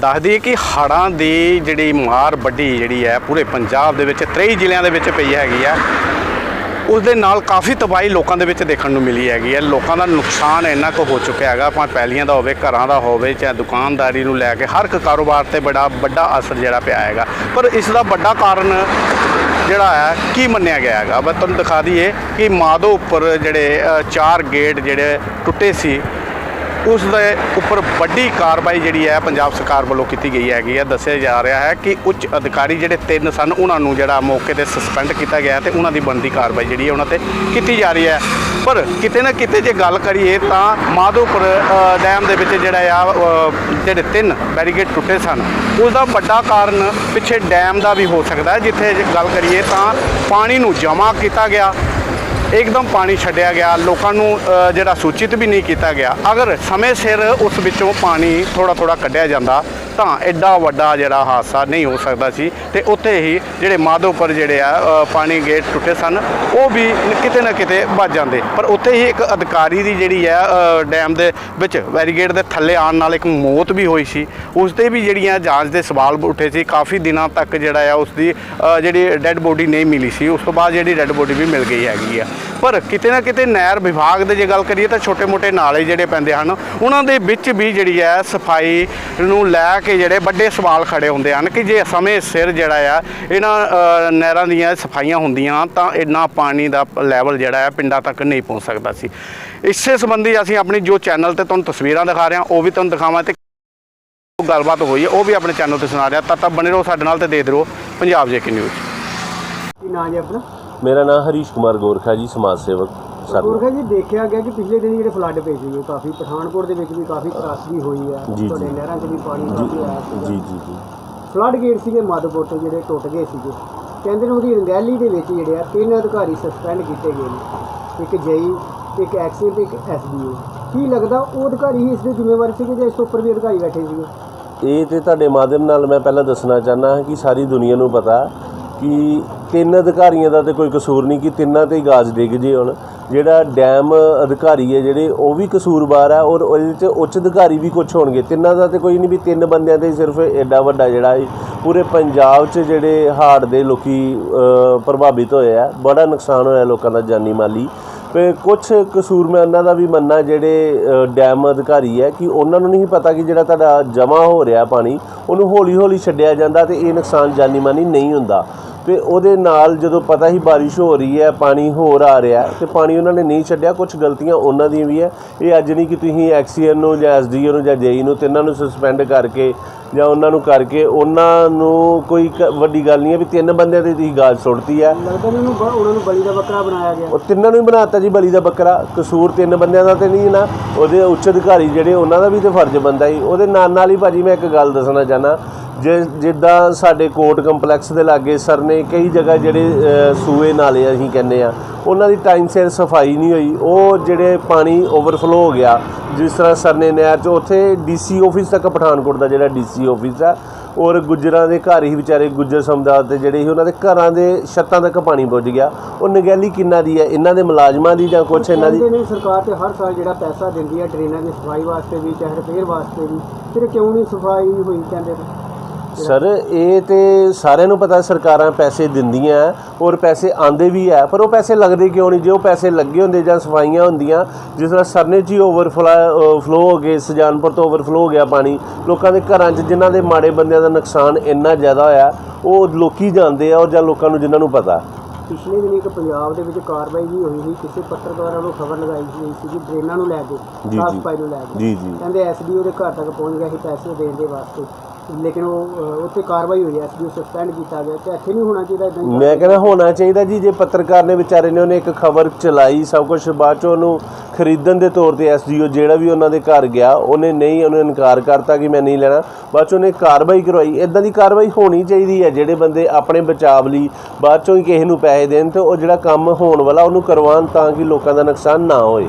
ਦੱਸਦੀ ਹੈ ਕਿ ਹੜ੍ਹਾਂ ਦੀ ਜਿਹੜੀ ਮਾਰ ਵੱਡੀ ਜਿਹੜੀ ਹੈ ਪੂਰੇ ਪੰਜਾਬ ਦੇ ਵਿੱਚ 23 ਜ਼ਿਲ੍ਹਿਆਂ ਦੇ ਵਿੱਚ ਪਈ ਹੈਗੀ ਆ। ਉਸ ਦੇ ਨਾਲ ਕਾਫੀ ਤਬਾਹੀ ਲੋਕਾਂ ਦੇ ਵਿੱਚ ਦੇਖਣ ਨੂੰ ਮਿਲੀ ਹੈਗੀ ਹੈ। ਲੋਕਾਂ ਦਾ ਨੁਕਸਾਨ ਇੰਨਾ ਕੁ ਹੋ ਚੁੱਕਿਆ ਹੈਗਾ, ਭਾਵੇਂ ਪੈਲੀਆਂ ਦਾ ਹੋਵੇ, ਘਰਾਂ ਦਾ ਹੋਵੇ, ਚਾਹੇ ਦੁਕਾਨਦਾਰੀ ਨੂੰ ਲੈ ਕੇ ਹਰ ਇੱਕ ਕਾਰੋਬਾਰ ਤੇ ਬੜਾ ਵੱਡਾ ਅਸਰ ਜਿਹੜਾ ਪਿਆ ਹੈਗਾ। ਪਰ ਇਸ ਦਾ ਵੱਡਾ ਕਾਰਨ ਜਿਹੜਾ ਹੈ, ਕੀ ਮੰਨਿਆ ਗਿਆ ਹੈਗਾ? ਮੈਂ ਤੁਹਾਨੂੰ ਦਿਖਾ ਦਈਏ ਕਿ ਮਾਦੋ ਉੱਪਰ ਜਿਹੜੇ ਚਾਰ ਗੇਟ ਜਿਹੜੇ ਟੁੱਟੇ ਸੀ ਉਸ ਦੇ ਉੱਪਰ ਵੱਡੀ ਕਾਰਵਾਈ ਜਿਹੜੀ ਹੈ ਪੰਜਾਬ ਸਰਕਾਰ ਵੱਲੋਂ ਕੀਤੀ ਗਈ ਹੈਗੀ ਹੈ। ਦੱਸਿਆ ਜਾ ਰਿਹਾ ਹੈ ਕਿ ਉੱਚ ਅਧਿਕਾਰੀ ਜਿਹੜੇ ਤਿੰਨ ਸਨ, ਉਹਨਾਂ ਨੂੰ ਜਿਹੜਾ ਮੌਕੇ ਤੇ ਸਸਪੈਂਡ ਕੀਤਾ ਗਿਆ ਹੈ ਤੇ ਉਹਨਾਂ ਦੀ ਬਣਦੀ ਕਾਰਵਾਈ ਜਿਹੜੀ ਹੈ ਉਹਨਾਂ ਤੇ ਕੀਤੀ ਜਾ ਰਹੀ ਹੈ। ਪਰ ਕਿਤੇ ਨਾ ਕਿਤੇ ਜੇ ਗੱਲ ਕਰੀਏ ਤਾਂ ਮਾਧੋਪੁਰ ਡੈਮ ਦੇ ਵਿੱਚ ਜਿਹੜਾ ਆ ਜਿਹੜੇ ਤਿੰਨ ਬੈਰੀਗੇਡ ਟੁੱਟੇ ਸਨ, ਉਸ ਦਾ ਵੱਡਾ ਕਾਰਨ ਪਿੱਛੇ ਡੈਮ ਦਾ ਵੀ ਹੋ ਸਕਦਾ ਹੈ। ਜਿੱਥੇ ਜੇ ਗੱਲ ਕਰੀਏ ਤਾਂ ਪਾਣੀ ਨੂੰ ਜਮ੍ਹਾਂ ਕੀਤਾ ਗਿਆ। ਇੱਕਦਮ ਪਾਣੀ ਛੱਡਿਆ ਗਿਆ, ਲੋਕਾਂ ਨੂੰ ਜਿਹੜਾ ਸੂਚਿਤ ਵੀ ਨਹੀਂ ਕੀਤਾ ਗਿਆ। ਅਗਰ ਸਮੇਂ ਸਿਰ ਉਸ ਵਿੱਚੋਂ ਪਾਣੀ ਥੋੜਾ ਥੋੜਾ ਕੱਢਿਆ ਜਾਂਦਾ ਤਾਂ ਐਡਾ ਵੱਡਾ ਜਿਹੜਾ ਹਾਦਸਾ ਨਹੀਂ ਹੋ ਸਕਦਾ ਸੀ ਤੇ ਉੱਥੇ ਹੀ ਜਿਹੜੇ ਮਾਧੋਪੁਰ ਜਿਹੜੇ ਆ ਪਾਣੀ ਗੇਟ ਟੁੱਟੇ ਸਨ, ਉਹ ਵੀ ਕਿਤੇ ਨਾ ਕਿਤੇ ਵੱਜ ਜਾਂਦੇ। ਪਰ ਉੱਥੇ ਹੀ ਇੱਕ ਅਧਿਕਾਰੀ ਦੀ ਜਿਹੜੀ ਹੈ ਡੈਮ ਦੇ ਵਿੱਚ ਵੈਰੀਗੇਟ ਦੇ ਥੱਲੇ ਆਉਣ ਨਾਲ ਇੱਕ ਮੌਤ ਵੀ ਹੋਈ ਸੀ। ਉਸ ਤੇ ਵੀ ਜਿਹੜੀਆਂ ਜਾਂਚ ਦੇ ਸਵਾਲ ਉੱਠੇ ਸੀ। ਕਾਫੀ ਦਿਨਾਂ ਤੱਕ ਜਿਹੜਾ ਆ, ਉਸ ਦੀ ਜਿਹੜੀ ਡੈੱਡ ਬੋਡੀ ਨਹੀਂ ਮਿਲੀ ਸੀ। ਉਸ ਤੋਂ ਬਾਅਦ ਜਿਹੜੀ ਡੈੱਡ ਬੋਡੀ ਵੀ ਮਿਲ ਗਈ ਹੈਗੀ ਆ। ਪਰ ਕਿਤੇ ਨਾ ਕਿਤੇ ਨਹਿਰ ਵਿਭਾਗ ਦੇ ਜੇ ਗੱਲ ਕਰੀਏ ਤਾਂ ਛੋਟੇ-ਮੋਟੇ ਨਾਲੇ ਜਿਹੜੇ ਪੈਂਦੇ ਹਨ, ਉਹਨਾਂ ਦੇ ਵਿੱਚ ਵੀ ਜਿਹੜੀ ਹੈ ਸਫ਼ਾਈ ਨੂੰ ਲੈ ਕੇ ਜਿਹੜੇ ਵੱਡੇ ਸਵਾਲ ਖੜੇ ਹੁੰਦੇ ਹਨ ਕਿ ਜੇ ਸਮੇਂ ਸਿਰ ਜਿਹੜਾ ਆ ਇਹਨਾਂ ਨਹਿਰਾਂ ਦੀਆਂ ਸਫਾਈਆਂ ਹੁੰਦੀਆਂ ਤਾਂ ਇੰਨਾ ਪਾਣੀ ਦਾ ਲੈਵਲ ਜਿਹੜਾ ਹੈ ਪਿੰਡਾਂ ਤੱਕ ਨਹੀਂ ਪਹੁੰਚ ਸਕਦਾ ਸੀ। ਇਸੇ ਸੰਬੰਧੀ ਅਸੀਂ ਆਪਣੀ ਜੋ ਚੈਨਲ ਤੇ ਤੁਹਾਨੂੰ ਤਸਵੀਰਾਂ ਦਿਖਾ ਰਹੇ ਹਾਂ ਉਹ ਵੀ ਤੁਹਾਨੂੰ ਦਿਖਾਵਾਂ ਤੇ ਗੱਲਬਾਤ ਹੋਈ ਹੈ ਉਹ ਵੀ ਆਪਣੇ ਚੈਨਲ ਤੇ ਸੁਣਾ ਰਿਹਾ। ਤਦ ਤੱਕ ਬਣੇ ਰਹੋ ਸਾਡੇ ਨਾਲ ਤੇ ਦੇਖਦੇ ਰਹੋ ਪੰਜਾਬ ਜੇਕੇ ਨਿਊਜ਼। ਕੀ ਨਾਂ ਜੀ ਆਪਣਾ? ਮੇਰਾ ਨਾਮ ਹਰੀਸ਼ ਕੁਮਾਰ ਗੋਰਖਾ ਜੀ ਸਮਾਜ ਸੇਵਕ। ਸਰ ਗੁਰਖਾ ਜੀ ਦੇਖਿਆ ਗਿਆ ਕਿ ਪਿਛਲੇ ਦਿਨ ਜਿਹੜੇ ਫਲੱਡ ਪਏ ਸੀ ਕਾਫੀ ਪਠਾਨਕੋਟ ਦੇ ਵਿੱਚ ਵੀ ਕਾਫੀ ਤਰਾਸਦੀ ਹੋਈ ਆ ਜੀ, ਤੁਹਾਡੇ ਜੀ। ਨਹਿਰਾਂ 'ਚ ਵੀ ਪਾਣੀ ਕਾਫੀ ਆਇਆ ਜੀ ਸੀ ਜੀ ਜੀ। ਫਲੱਡ ਗੇਟ ਸੀਗੇ ਮਾਧੋਪੁਰ ਤੋਂ ਜਿਹੜੇ ਟੁੱਟ ਗਏ ਸੀਗੇ। ਕਹਿੰਦੇ ਨੇ ਉਹਦੀ ਰੰਗੈਲੀ ਦੇ ਵਿੱਚ ਜਿਹੜੇ ਆ ਤਿੰਨ ਅਧਿਕਾਰੀ ਸਸਪੈਂਡ ਕੀਤੇ ਗਏ ਨੇ। ਇੱਕ ਜਈ ਇੱਕ ਐਕਸੀਅਨ ਤੇ ਇੱਕ ਐਸਡੀਓ। ਕੀ ਲੱਗਦਾ ਉਹ ਅਧਿਕਾਰੀ ਹੀ ਇਸ ਦੇ ਜ਼ਿੰਮੇਵਾਰ ਸੀਗੇ ਜਾਂ ਇਸ ਤੋਂ ਉੱਪਰ ਵੀ ਅਧਿਕਾਰੀ ਬੈਠੇ ਸੀਗੇ? ਇਹ ਤੇ ਤੁਹਾਡੇ ਮਾਧਿਅਮ ਨਾਲ ਮੈਂ ਪਹਿਲਾਂ ਦੱਸਣਾ ਚਾਹਨਾ ਹਾਂ ਕਿ ਸਾਰੀ ਦੁਨੀਆ ਨੂੰ ਪਤਾ ਕਿ ਤਿੰਨ ਅਧਿਕਾਰੀਆਂ ਦਾ ਤੇ ਕੋਈ ਕਸੂਰ ਨਹੀਂ ਕਿ ਤਿੰਨਾਂ ਤੇ ਹੀ ਗਾਜ ਡਿੱਗ ਜੇ ਹੁਣ। ਜਿਹੜਾ ਡੈਮ ਅਧਿਕਾਰੀ ਹੈ ਜਿਹੜੇ, ਉਹ ਵੀ ਕਸੂਰਵਾਰ ਹੈ ਔਰ ਉਹਦੇ ਚ ਉੱਚ ਅਧਿਕਾਰੀ ਵੀ ਕੁਝ ਹੋਣਗੇ। ਤਿੰਨਾਂ ਦਾ ਤੇ ਕੋਈ ਨਹੀਂ ਵੀ ਤਿੰਨ ਬੰਦਿਆਂ ਤੇ ਸਿਰਫ ਐਡਾ ਵੱਡਾ ਜਿਹੜਾ ਇਹ ਪੂਰੇ ਪੰਜਾਬ 'ਚ ਜਿਹੜੇ ਹਾੜ ਦੇ ਲੋਕੀ ਪ੍ਰਭਾਵਿਤ ਹੋਏ ਆ। ਬੜਾ ਨੁਕਸਾਨ ਹੋਇਆ ਲੋਕਾਂ ਦਾ ਜਾਨੀ ਮਾਲੀ। ਤੇ ਕੁਝ ਕਸੂਰਮੈਨਾਂ ਦਾ ਵੀ ਮੰਨਣਾ ਜਿਹੜੇ ਡੈਮ ਅਧਿਕਾਰੀ ਹੈ ਕਿ ਉਹਨਾਂ ਨੂੰ ਨਹੀਂ ਪਤਾ ਕਿ ਜਿਹੜਾ ਤੁਹਾਡਾ ਜਮ੍ਹਾਂ ਹੋ ਰਿਹਾ ਪਾਣੀ, ਉਹਨੂੰ ਹੌਲੀ ਹੌਲੀ ਛੱਡਿਆ ਜਾਂਦਾ ਤੇ ਇਹ ਨੁਕਸਾਨ ਜਾਨੀ ਮਾਨੀ ਨਹੀਂ ਹੁੰਦਾ। ਤੇ ਉਹਦੇ ਨਾਲ ਜਦੋਂ ਪਤਾ ਹੀ ਬਾਰਿਸ਼ ਹੋ ਰਹੀ ਹੈ ਪਾਣੀ ਹੋਰ ਆ ਰਿਹਾ ਤੇ ਪਾਣੀ ਉਹਨਾਂ ਨੇ ਨਹੀਂ ਛੱਡਿਆ ਕੁਝ ਗਲਤੀਆਂ ਉਹਨਾਂ ਦੀਆਂ ਵੀ ਹੈ। ਇਹ ਅੱਜ ਨਹੀਂ ਕਿ ਤੁਸੀਂ ਐਕਸੀਅਨ ਨੂੰ ਜਾਂ ਐਸਡੀਓ ਨੂੰ ਜਾਂ ਜੇਈ ਨੂੰ ਤਿੰਨਾਂ ਨੂੰ ਸਸਪੈਂਡ ਕਰਕੇ ਜਾਂ ਉਹਨਾਂ ਨੂੰ ਕਰਕੇ ਉਹਨਾਂ ਨੂੰ ਕੋਈ ਵੱਡੀ ਗੱਲ ਨਹੀਂ ਹੈ ਵੀ ਤਿੰਨ ਬੰਦਿਆਂ ਤੇ ਤੁਸੀਂ ਗਾਜ ਸੁੱਟਤੀ ਹੈ। ਲੱਗਦਾ ਉਹਨਾਂ ਨੂੰ ਬ- ਉਹਨਾਂ ਨੂੰ ਬਲੀ ਦਾ ਬੱਕਰਾ ਬਣਾਇਆ ਗਿਆ। ਉਹ ਤਿੰਨਾਂ ਨੂੰ ਹੀ ਬਣਾਤਾ ਜੀ ਬਲੀ ਦਾ ਬੱਕਰਾ ਕਸੂਰ ਤਿੰਨ ਬੰਦਿਆਂ ਦਾ ਤੇ ਨਹੀਂ ਨਾ ਉਹਦੇ ਉੱਚ ਅਧਿਕਾਰੀ ਜਿਹੜੇ ਉਹਨਾਂ ਦਾ ਵੀ ਤੇ ਫਰਜ਼ ਬੰਦਾ ਹੀ ਉਹਦੇ ਨਾਲ ਨਾਲ ਹੀ ਭਾਜੀ ਮੈਂ ਇੱਕ ਗੱਲ ਦੱਸਣਾ ਚਾਹਨਾ ਜੇ ਜਿੱਦਾਂ ਸਾਡੇ ਕੋਰਟ ਕੰਪਲੈਕਸ ਦੇ ਲਾਗੇ ਸਰ ਨੇ ਕਈ ਜਗ੍ਹਾ ਜਿਹੜੇ ਸੂਏ ਨਾਲੇ ਅਸੀਂ ਕਹਿੰਦੇ ਆ, ਉਹਨਾਂ ਦੀ ਟਾਈਮ ਸਿਰ ਸਫ਼ਾਈ ਨਹੀਂ ਹੋਈ। ਉਹ ਜਿਹੜੇ ਪਾਣੀ ਓਵਰਫਲੋ ਹੋ ਗਿਆ, ਜਿਸ ਤਰ੍ਹਾਂ ਸਰ ਨੇ ਨਹਿਰ ਚ, ਉੱਥੇ ਡੀਸੀ ਆਫਿਸ ਤੱਕ ਪਠਾਨਕੋਟ ਦਾ ਜਿਹੜਾ ਡੀਸੀ ਆਫਿਸ ਆ, ਔਰ ਗੁੱਜਰਾਂ ਦੇ ਘਰ ਹੀ ਵਿਚਾਰੇ ਗੁੱਜਰ ਸਮੁਦਾਇ ਦੇ ਜਿਹੜੇ ਸੀ, ਉਹਨਾਂ ਦੇ ਘਰਾਂ ਦੇ ਛੱਤਾਂ ਤੱਕ ਪਾਣੀ ਪੁੱਜ ਗਿਆ। ਉਹ ਨਗੈਲੀ ਕਿੰਨਾ ਦੀ ਹੈ ਇਹਨਾਂ ਦੇ ਮੁਲਾਜ਼ਮਾਂ ਦੀ ਜਾਂ ਕੁਛ ਇਹਨਾਂ ਦੀ? ਕਹਿੰਦੇ ਸਰਕਾਰ ਤੇ ਹਰ ਸਾਲ ਜਿਹੜਾ ਪੈਸਾ ਦਿੰਦੀ ਹੈ ਡਰੇਨਾਂ ਦੀ ਸਫ਼ਾਈ ਵਾਸਤੇ ਵੀ, ਚਾਹੇ ਰਿਪੇਅਰ ਵਾਸਤੇ ਵੀ, ਫਿਰ ਕਿਉਂ ਨਹੀਂ ਸਫ਼ਾਈ ਹੋਈ, ਕਹਿੰਦੇ ਸਰ ਇਹ ਤੇ ਸਾਰਿਆਂ ਨੂੰ ਪਤਾ ਸਰਕਾਰਾਂ ਪੈਸੇ ਦਿੰਦੀਆਂ ਔਰ ਪੈਸੇ ਆਂਦੇ ਵੀ ਹੈ ਪਰ ਉਹ ਪੈਸੇ ਲੱਗਦੇ ਕਿਉਂ ਨਹੀਂ? ਜੇ ਉਹ ਪੈਸੇ ਲੱਗੇ ਹੁੰਦੇ ਜਾਂ ਸਫਾਈਆਂ ਹੁੰਦੀਆਂ ਜਿਸ ਤਰ੍ਹਾਂ ਸਰਨੇ ਹੀ ਓਵਰਫਲੋ ਹੋ ਗਏ ਸੁਜਾਨਪੁਰ ਤੋਂ ਓਵਰਫਲੋ ਹੋ ਗਿਆ ਪਾਣੀ ਲੋਕਾਂ ਦੇ ਘਰਾਂ 'ਚ ਜਿਨ੍ਹਾਂ ਦੇ ਮਾੜੇ ਬੰਦਿਆਂ ਦਾ ਨੁਕਸਾਨ ਇੰਨਾ ਜ਼ਿਆਦਾ ਹੋਇਆ ਉਹ ਲੋਕੀ ਜਾਣਦੇ ਆ ਔਰ ਜਾਂ ਲੋਕਾਂ ਨੂੰ ਜਿਨ੍ਹਾਂ ਨੂੰ ਪਤਾ। ਪਿਛਲੇ ਦਿਨ ਇੱਕ ਪੰਜਾਬ ਦੇ ਵਿੱਚ ਕਾਰਵਾਈ ਵੀ ਹੋਈ ਸੀ ਕਿਸੇ ਪੱਤਰਕਾਰ ਵੱਲੋਂ ਖਬਰ ਲਗਾਈ ਸੀ ਸੀ ਕਿ ਡਰੇਨਾਂ ਨੂੰ ਲੈ ਕੇ ਜੀ, ਸਾਫ਼ ਜੀ। ਸਫ਼ਾਈ ਨੂੰ ਲੈ ਕੇ। ਜੀ ਜੀ। ਕਹਿੰਦੇ ਐਸਡੀਓ ਦੇ ਘਰ ਤੱਕ ਪਹੁੰਚ ਗਿਆ ਸੀ ਪੈਸੇ ਦੇਣ ਦੇ ਵਾਸਤੇ। ਲੇਕਿਨ ਉਹ ਉੱਥੇ ਕਾਰਵਾਈ ਹੋਈ ਐਸਡੀਓ ਸਸਪੈਂਡ ਕੀਤਾ ਗਿਆ ਤੇ ਇੱਥੇ ਨਹੀਂ ਹੋਣਾ ਚਾਹੀਦਾ ਇਦਾਂ ਮੈਂ ਕਹਿੰਦਾ ਹੋਣਾ ਚਾਹੀਦਾ ਜੀ, ਜੇ ਪੱਤਰਕਾਰ ਨੇ ਵਿਚਾਰੇ ਨੇ ਉਹਨੇ ਇੱਕ ਖਬਰ ਚਲਾਈ, ਸਭ ਕੁਝ ਬਾਅਦ ਚ ਉਹਨੂੰ ਖਰੀਦਣ ਦੇ ਤੌਰ ਤੇ ਐਸਡੀਓ ਜਿਹੜਾ ਵੀ ਉਹਨਾਂ ਦੇ ਘਰ ਗਿਆ, ਉਹਨੇ ਨਹੀਂ, ਉਹਨੂੰ ਇਨਕਾਰ ਕਰਤਾ ਕਿ ਮੈਂ ਨਹੀਂ ਲੈਣਾ। ਬਾਅਦ ਚ ਉਹਨੇ ਕਾਰਵਾਈ ਕਰਵਾਈ ਇਦਾਂ ਦੀ ਕਾਰਵਾਈ ਹੋਣੀ ਚਾਹੀਦੀ ਹੈ, ਜਿਹੜੇ ਬੰਦੇ ਆਪਣੇ ਬਚਾਵ ਲਈ ਬਾਅਦ ਚੋਂ ਹੀ ਕਿਸੇ ਨੂੰ ਪੈਸੇ ਦੇਣ ਤੇ ਉਹ ਜਿਹੜਾ ਕੰਮ ਹੋਣ ਵਾਲਾ, ਉਹਨੂੰ ਕਰਵਾਉਣ ਤਾਂ ਕਿ ਲੋਕਾਂ ਦਾ ਨੁਕਸਾਨ ਨਾ ਹੋਏ।